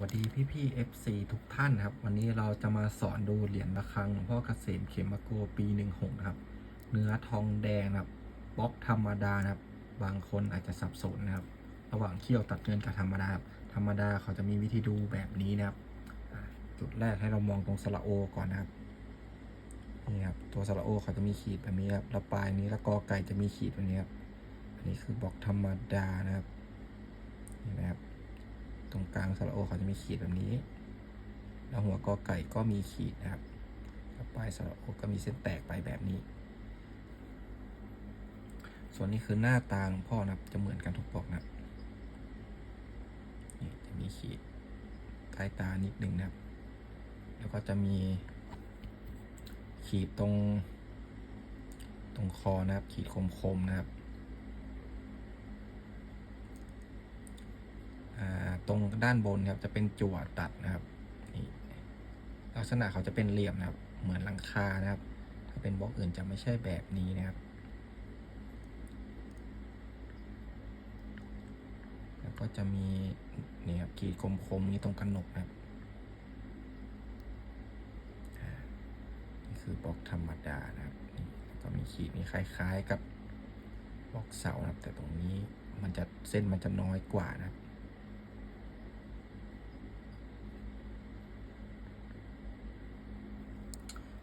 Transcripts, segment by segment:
วัสดีพี่พี่ FC ทุกท่านนะครับ วันนี้เราจะมาสอนดูเหรียญระฆังหลวงพ่อเกษมเขมโกปีหนึ่งหกครับ เนื้อทองแดงครับบล็อกธรรมดานะครับ บางคนอาจจะสับสนนะครับ ระหว่างเขี้ยวตัดเงินกับธรรมดาครับธรรมดาเขาจะมีวิธีดูแบบนี้นะครับ จุดแรกให้เรามองตรงสระโอก่อนนะครับนี่ครับตัวสระโอเขาจะมีขีดแบบนี้ครับแล้วปลายนี้แล้วกอไก่จะมีขีดแบบนี้ครับอันนี้คือบล็อกธรรมดานะครับนี่นะครับ ตรงกลางสระโอเขาจะมีขีดแบบนี้ แล้วหัวกอไก่ก็มีขีดนะครับแล้วปลายสระโอก็มีเส้นแตกไปแบบนี้ ส่วนนี้คือหน้าตาหลวงพ่อนะครับ จะเหมือนกันทุกปอกนะนี่จะมีขีดใต้ตานิดนึงนะครับ แล้วก็จะมีขีดตรง ตรงคอนะครับ ขีดคมๆนะครับ อ่าต รงด้านบนครับจะเป็นจั่วตัดนะครับนี่ลักษณะเขาจะเป็นเหลี่ยมนะครับ เหมือนหลังคานะครับ ถ้าเป็นบล็อกอื่นจะไม่ใช่แบบนี้นะครับ แล้วก็จะมีนี่ครับขีดคมๆนี้ตรงกระหนกนะครับนี่คือบล็อกธรรมดานะครับนี่แล้วก็มีขีดนี้คล้าย ๆกับบล็อกเสานะครับ แต่ตรงนี้มันจะเส้นมันจะน้อยกว่านะครับ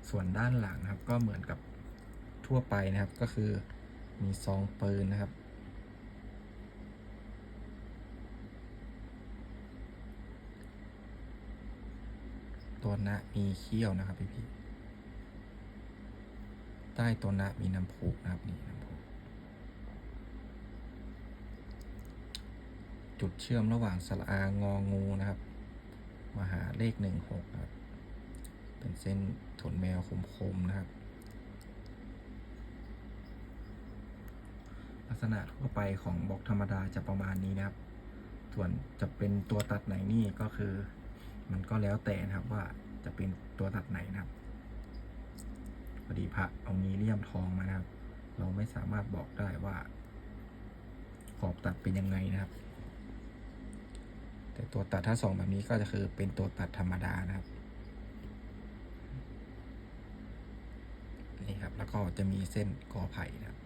ส่วนด้านหลังนะครับ ก็เหมือนกับทั่วไปนะครับ ก็คือมีซองปืนนะครับ ตัวนะมีเขี้ยวนะครับพี่พี่ๆใต้ตัวนะมีน้ำพุนะครับนี่น้ำพุจุดเชื่อมระหว่างสระอางองูนะครับมาหาเลขหนึ่งหกนะ เป็นเส้นขนแมวคมๆนะครับ ลักษณะทั่วไปของบล็อกธรรมดาจะประมาณนี้นะครับ ส่วนจะเป็นตัวตัดไหนนี่ก็คือ มันก็แล้วแต่นะครับว่าจะเป็นตัวตัดไหนนะครับพอดีพระเอามีเลี่ยมทองมานะครับ เราไม่สามารถบอกได้ว่า ขอบตัดเป็นยังไงนะครับแต่ตัวตัดถ้าสองแบบนี้ก็จะคือเป็นตัวตัดธรรมดานะครับ นี่ครับ แล้วก็จะมีเส้นกอไผ่นะครับ